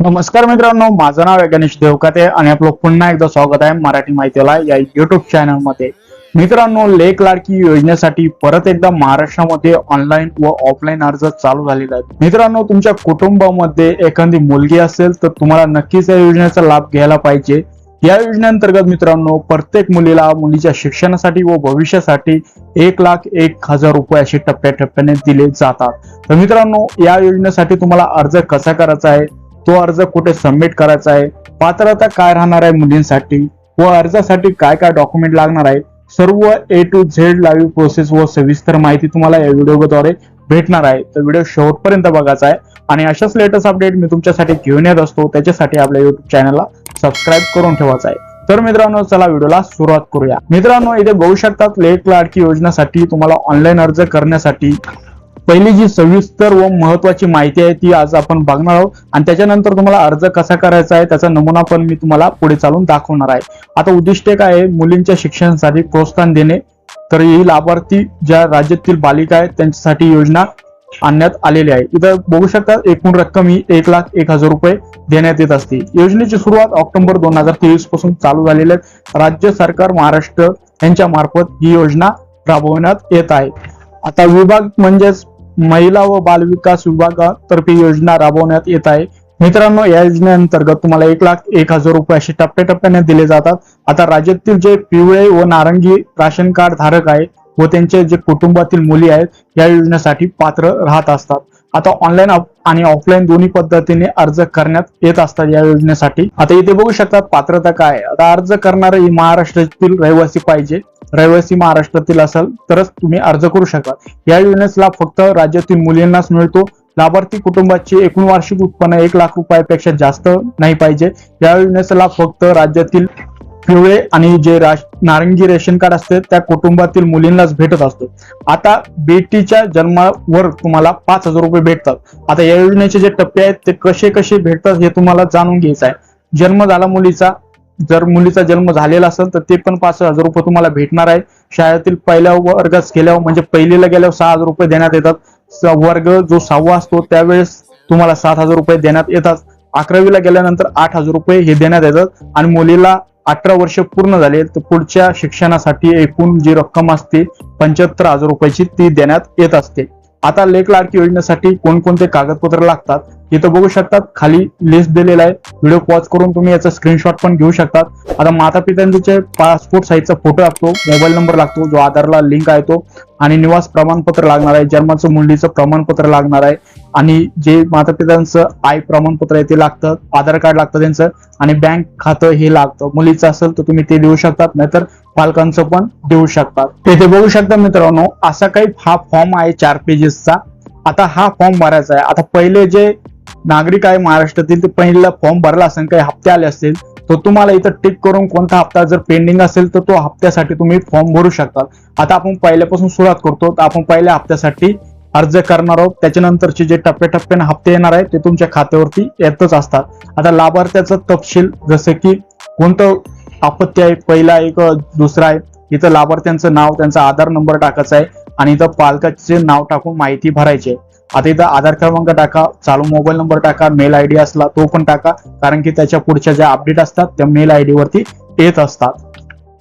नमस्कार मित्रांनो माझं नाव आहे गणेश देवकाते आणि आपलं पुन्हा एकदा स्वागत आहे मराठी माहितीला या युट्यूब चॅनलमध्ये मित्रांनो लेख लाडकी योजनेसाठी परत एकदा महाराष्ट्रामध्ये ऑनलाईन व ऑफलाईन अर्ज चालू झालेला आहे मित्रांनो तुमच्या कुटुंबामध्ये एखादी मुलगी असेल तर तुम्हाला नक्कीच या योजनेचा लाभ घ्यायला पाहिजे. या योजनेअंतर्गत मित्रांनो प्रत्येक मुलीला मुलीच्या शिक्षणासाठी व भविष्यासाठी एक लाख एक हजार रुपये असे टप्प्याटप्प्याने दिले जातात. तर मित्रांनो या योजनेसाठी तुम्हाला अर्ज कसा करायचा आहे? तो अर्ज कुठे सबमिट करायचा आहे? पात्रता काय राहणार आहे मुलींसाठी? व अर्जासाठी काय काय डॉक्युमेंट लागणार आहे? सर्व A to Z live process व सविस्तर माहिती तुम्हाला या व्हिडिओद्वारे भेटणार आहे. तर व्हिडिओ शेवटपर्यंत बघायचा आहे. आणि अशाच लेटेस्ट अपडेट मी तुमच्यासाठी घेऊन येत असतो. त्याच्यासाठी आपल्या युट्यूब चॅनलला सबस्क्राईब करून ठेवायचा आहे. तर मित्रांनो चला व्हिडिओला सुरुवात करूया. मित्रांनो इथे बघू शकतात लेट लाडकी योजनेसाठी तुम्हाला ऑनलाईन अर्ज करण्यासाठी पहिली जी सविस्तर व महत्वाची माहिती आहे ती आज आपण बघणार आहोत. आणि त्याच्यानंतर तुम्हाला अर्ज कसा करायचा आहे त्याचा नमुना पण मी तुम्हाला पुढे चालून दाखवणार आहे. आता उद्दिष्ट काय आहे मुलींच्या शिक्षणासाठी प्रोत्साहन देणे. तर ही लाभार्थी ज्या राज्यातील बालिका आहेत त्यांच्यासाठी योजना आणण्यात आलेली आहे. इथं बघू शकता एकूण रक्कम ही एक लाख एक हजार रुपये देण्यात येत असते. योजनेची सुरुवात ऑक्टोबर दोन हजार तेवीसपासून चालू झालेली आहे. राज्य सरकार महाराष्ट्र यांच्या मार्फत ही योजना राबवण्यात येत आहे. आता विभाग म्हणजेच महिला व बालविकास विभागातर्फे योजना राबवण्यात येत आहे. मित्रांनो या योजनेअंतर्गत तुम्हाला एक लाख एक हजार रुपये असे टप्प्याटप्प्याने दिले जातात. आता राज्यातील जे पिवळे व नारंगी राशन कार्ड धारक आहेत व त्यांचे जे कुटुंबातील मुली आहेत या योजनेसाठी पात्र राहत असतात. आता ऑनलाईन आणि ऑफलाईन दोन्ही पद्धतीने अर्ज करण्यात येत असतात या योजनेसाठी. आता इथे बघू शकतात पात्रता काय आता अर्ज करणारे ही महाराष्ट्रातील रहिवासी पाहिजे. रहिवासी महाराष्ट्रातील असेल तरच तुम्ही अर्ज करू शकता या योजनेचा लाभ फक्त राज्यातील मुलींनाच मिळतो. लाभार्थी कुटुंबाचे एकूण वार्षिक उत्पन्न एक लाख रुपयापेक्षा जास्त नाही पाहिजे. या योजनेचा लाभ फक्त राज्यातील पिवळे आणि जे राश नारंगी रेशन कार्ड असते त्या कुटुंबातील मुलींनाच भेटत असतो. आता बेटीच्या जन्मावर तुम्हाला पाच हजार रुपये भेटतात. आता या योजनेचे जे टप्पे आहेत ते कसे कसे भेटतात हे तुम्हाला जाणून घ्यायचं आहे. जन्म झाला मुलीचा जर मुलीचा जन्म झालेला असेल तर ते पण पाच हजार रुपये तुम्हाला भेटणार आहे. शाळेतील पहिल्या वर्गात गेल्यावर म्हणजे पहिलीला गेल्यावर सहा हजार रुपये देण्यात येतात. वर्ग जो सहावा असतो त्यावेळेस तुम्हाला सात हजार रुपये देण्यात येतात. अकरावीला गेल्यानंतर आठ हजार रुपये हे देण्यात येतात. आणि मुलीला अठरा वर्ष पूर्ण झाले तर पुढच्या शिक्षणासाठी एकूण जी रक्कम असते पंच्याहत्तर हजार रुपयाची ती देण्यात येत असते. आता लेख लाडकी योजनेसाठी कोणकोणते कागदपत्र लागतात इथं बघू शकतात. खाली लिस्ट दिलेला आहे. व्हिडिओ पॉज करून तुम्ही याचा स्क्रीनशॉट पण घेऊ शकतात. आता माता पित्यांचे पासपोर्ट साईजचा फोटो लागतो. मोबाईल नंबर लागतो. जो आधारला लिंक आहे तो. आणि निवास प्रमाणपत्र लागणार आहे. जन्माचं मुलीचं प्रमाणपत्र लागणार आहे. आणि जे माता पित्यांचं आय प्रमाणपत्र आहे ते लागतं. आधार कार्ड लागतं त्यांचं आणि बँक खातं हे लागतं. मुलीचं असेल तर तुम्ही ते देऊ शकतात नाहीतर पालकांचं पण देऊ शकतात. तेथे बघू शकता मित्रांनो असा काही हा फॉर्म आहे चार पेजेसचा आता हा फॉर्म भरायचा आहे. आता पहिले जे नागरिक आहे महाराष्ट्रातील ते पहिला फॉर्म भरला असेल काही हप्ते आले असतील तर तुम्हाला इथं टिक करून कोणता हप्ता जर पेंडिंग असेल तर तो हप्त्यासाठी तुम्ही फॉर्म भरू शकता. आता आपण पहिल्यापासून सुरुवात करतो तर आपण पहिल्या हप्त्यासाठी अर्ज करणार आहोत. त्याच्यानंतरचे जे टप्प्याटप्प्याने हप्ते येणार आहेत ते तुमच्या खात्यावरती येतच असतात. आता लाभार्थ्याचा तपशील जसं की कोणतं आपत्ती आहे पहिला एक दुसरा आहे इथं लाभार्थ्यांचं नाव त्यांचा आधार नंबर टाकायचा आहे आणि इथं पालकाचे नाव टाकून माहिती भरायची आहे. आता इथं आधार क्रमांक टाका चालू मोबाईल नंबर टाका मेल आयडी असला तो पण टाका कारण की त्याच्या पुढच्या ज्या अपडेट असतात त्या मेल आयडी वरती येत असतात.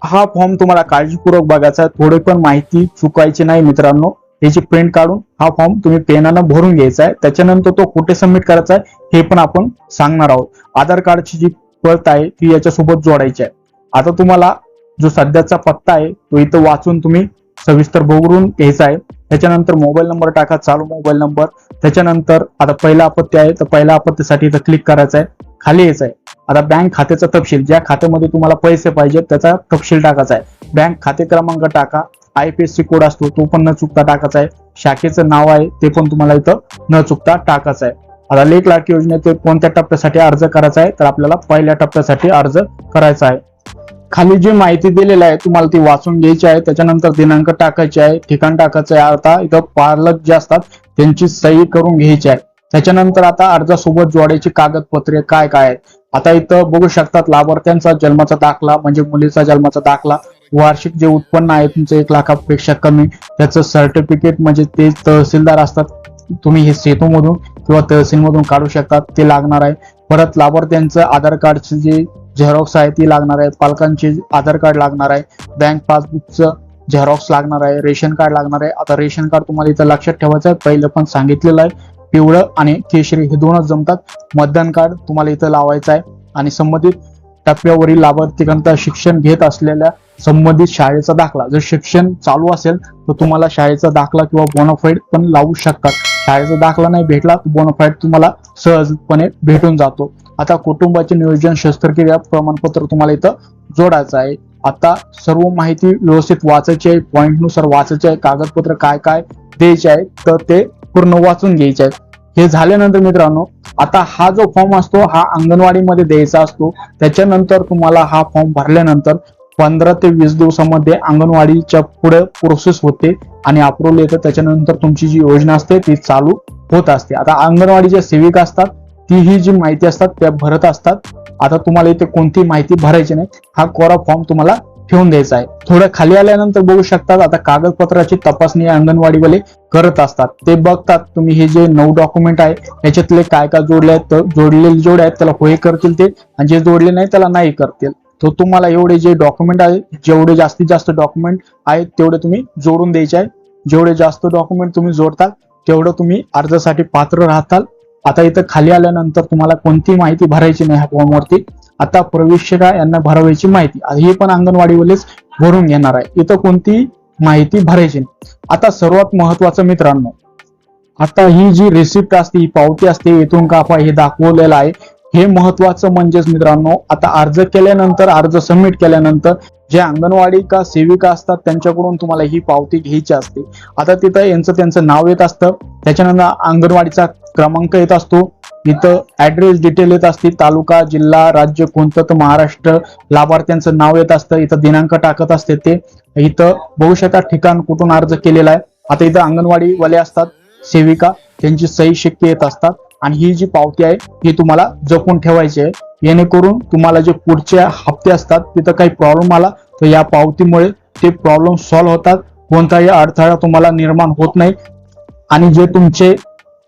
हा फॉर्म तुम्हाला काळजीपूर्वक बघायचा आहे. थोडी पण माहिती चुकायची नाही मित्रांनो. याची प्रिंट काढून हा फॉर्म तुम्ही पेनानं भरून घ्यायचा आहे. त्याच्यानंतर तो कुठे सबमिट करायचा आहे हे पण आपण सांगणार आहोत. आधार कार्डची जी प्रत आहे ती याच्यासोबत जोडायची आहे. आता तुम्हाला जो सध्याचा पत्ता आहे तो इथं वाचून तुम्ही सविस्तर बघून घ्यायचा आहे. त्याच्यानंतर मोबाईल नंबर टाका चालू मोबाईल नंबर. त्याच्यानंतर आता पहिला आपत्ती आहे तर पहिल्या आपत्तीसाठी इथं क्लिक करायचं आहे खाली यायचं आहे आता बँक खात्याचा तपशील ज्या खात्यामध्ये तुम्हाला पैसे पाहिजेत त्याचा तपशील टाकायचा आहे बँक खाते क्रमांक टाका आयपीएससी कोड असतो तो पण न चुकता टाकायचा आहे शाखेचं नाव आहे ते पण तुम्हाला इथं न चुकता टाकायचं आहे आता लेख लाख योजनेत कोणत्या टप्प्यासाठी अर्ज करायचा आहे तर आपल्याला पहिल्या टप्प्यासाठी अर्ज करायचा आहे खाली जी माहिती दिलेली आहे तुम्हाला ती वाचून घ्यायची आहे. त्याच्यानंतर दिनांक टाकायचे आहे ठिकाण टाकायचं आहे. आता इथं पालक जे असतात त्यांची सही करून घ्यायची आहे. त्याच्यानंतर आता अर्जासोबत जोडायची कागदपत्रे काय काय आहेत? आता इथं बघू शकतात लाभार्थ्यांचा जन्माचा दाखला म्हणजे मुलीचा जन्माचा दाखला वार्षिक जे उत्पन्न आहे तुमचं एक लाखापेक्षा कमी. त्याचं सर्टिफिकेट म्हणजे ते तहसीलदार असतात. तुम्ही हे सेतूमधून किंवा तहसीलमधून काढू शकतात ते लागणार आहे. परत लाभार्थ्यांचं आधार कार्डचे जे झेरॉक्स आहे ती लागणार आहे. पालकांचे आधार कार्ड लागणार आहे. बँक पासबुकचं झेरॉक्स लागणार आहे. रेशन कार्ड लागणार आहे. आता रेशन कार्ड तुम्हाला इथं लक्षात ठेवायचं आहे. पहिलं पण सांगितलेलं आहे. पिवळं आणि केशरी हे दोनच जमतात. मतदान कार्ड तुम्हाला इथं लावायचं आहे. आणि संबंधित टप्प्यावरील लाभार्थीकरता शिक्षण घेत असलेल्या संबंधित शाळेचा दाखला. जर शिक्षण चालू असेल तर तुम्हाला शाळेचा दाखला किंवा बोनाफाईड पण लावू शकतात. शाळेचा दाखला नाही भेटला तर बोनाफाईड तुम्हाला सहजपणे भेटून जातो. आता कुटुंबाचे नियोजन शस्त्रक्रिया प्रमाणपत्र तुम्हाला इथं जोडायचं आहे. आता सर्व माहिती व्यवस्थित वाचायची आहे. पॉईंटनुसार वाचायची आहे. कागदपत्र काय काय द्यायचे आहे तर ते पूर्ण वाचून घ्यायचे आहेत हे झाल्यानंतर मित्रांनो आता हा जो फॉर्म असतो हा अंगणवाडीमध्ये द्यायचा असतो. त्याच्यानंतर तुम्हाला हा फॉर्म भरल्यानंतर पंधरा ते वीस दिवसामध्ये अंगणवाडीच्या पुढे प्रोसेस होते आणि अप्रुव्हल येतं. त्याच्यानंतर तुमची जी योजना असते ती चालू होत असते. आता अंगणवाडीच्या सेविका असतात. ती ही जी माहिती असतात त्या भरत असतात. आता तुम्हाला इथे कोणती माहिती भरायची नाही हा कोरा फॉर्म तुम्हाला ठेवून द्यायचा आहे. थोडं खाली आल्यानंतर बघू शकतात आता कागदपत्राची तपासणी अंगणवाडीवाले करत असतात. ते बघतात तुम्ही हे जे नऊ डॉक्युमेंट आहे याच्यातले काय काय जोडले आहेत जोडलेले जोड आहेत त्याला होय करतील ते आणि जे जोडले नाही त्याला नाही करतील. तर तुम्हाला एवढे जे डॉक्युमेंट आहे जेवढे जास्तीत जास्त डॉक्युमेंट आहेत तेवढे तुम्ही जोडून द्यायचे आहे. जेवढे जास्त डॉक्युमेंट तुम्ही जोडताल तेवढं तुम्ही अर्जासाठी पात्र राहताल. आता इथं खाली आल्यानंतर तुम्हाला कोणती माहिती भरायची नाही ह्या फॉर्मवरती आता प्रवेशिका यांना भरावायची माहिती. हे पण अंगणवाडीवालेच भरून घेणार आहे. इथं कोणती माहिती भरायची नाही. आता सर्वात महत्वाचं मित्रांनो आता ही जी रिसिप्ट असते ही पावती असते इथून कापा हे दाखवलेलं आहे. हे महत्वाचं म्हणजेच मित्रांनो आता अर्ज केल्यानंतर अर्ज सबमिट केल्यानंतर जे अंगणवाडी का सेविका असतात त्यांच्याकडून तुम्हाला ही पावती घ्यायची असते. आता तिथं यांचं त्यांचं नाव येत असतं. त्याच्यानंतर अंगणवाडीचा क्रमांक येत असतो. इथं ऍड्रेस डिटेल येत असते. तालुका जिल्हा राज्य कोणतं तर महाराष्ट्र लाभार्थ्यांचं नाव येत असतं. इथं दिनांक टाकत असते ते. इथं बघू ठिकाण कुठून अर्ज केलेला आहे. आता इथं अंगणवाडी वाले असतात सेविका त्यांची सही शिक्के येत असतात. आणि ही जी पावती आहे ही तुम्हाला जपून ठेवायची आहे. जेणेकरून तुम्हाला जे पुढचे हप्ते असतात तिथं काही प्रॉब्लेम आला तर या पावतीमुळे ते प्रॉब्लेम सॉल्व्ह होतात. कोणताही अडथळा तुम्हाला निर्माण होत नाही. आणि जे तुमचे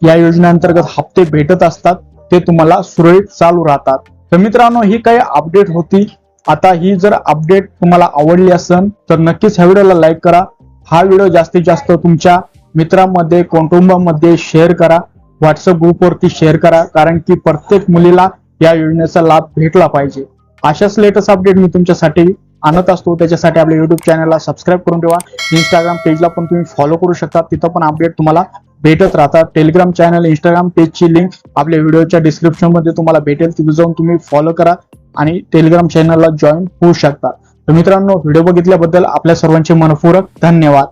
या योजनेअंतर्गत हप्ते भेटत असतात ते तुम्हाला सुरळीत चालू राहतात. तर मित्रांनो ही काही अपडेट होती. आता ही जर अपडेट तुम्हाला आवडली असेल तर नक्कीच ह्या व्हिडिओला लाईक करा. हा व्हिडिओ जास्तीत जास्त तुमच्या मित्रांमध्ये कुटुंबामध्ये शेअर करा. व्हॉट्सअप ग्रुपवरती शेअर करा कारण की प्रत्येक मुलीला या योजनेचा लाभ भेटला पाहिजे. अशाच लेटेस्ट अपडेट मी तुमच्यासाठी आणत असतो. त्याच्यासाठी आपल्या युट्यूब चॅनलला सबस्क्राईब करून ठेवा. इंस्टाग्राम पेजला पण तुम्ही फॉलो करू शकता. तिथं पण अपडेट तुम्हाला भेटत राहतात. टेलिग्राम चॅनल इंस्टाग्राम पेजची लिंक आपल्या व्हिडिओच्या डिस्क्रिप्शनमध्ये तुम्हाला भेटेल. तिथे जाऊन तुम्ही फॉलो करा आणि टेलिग्राम चॅनलला जॉईन होऊ शकता. तर मित्रांनो व्हिडिओ बघितल्याबद्दल आपल्या सर्वांचे मनपूरक धन्यवाद.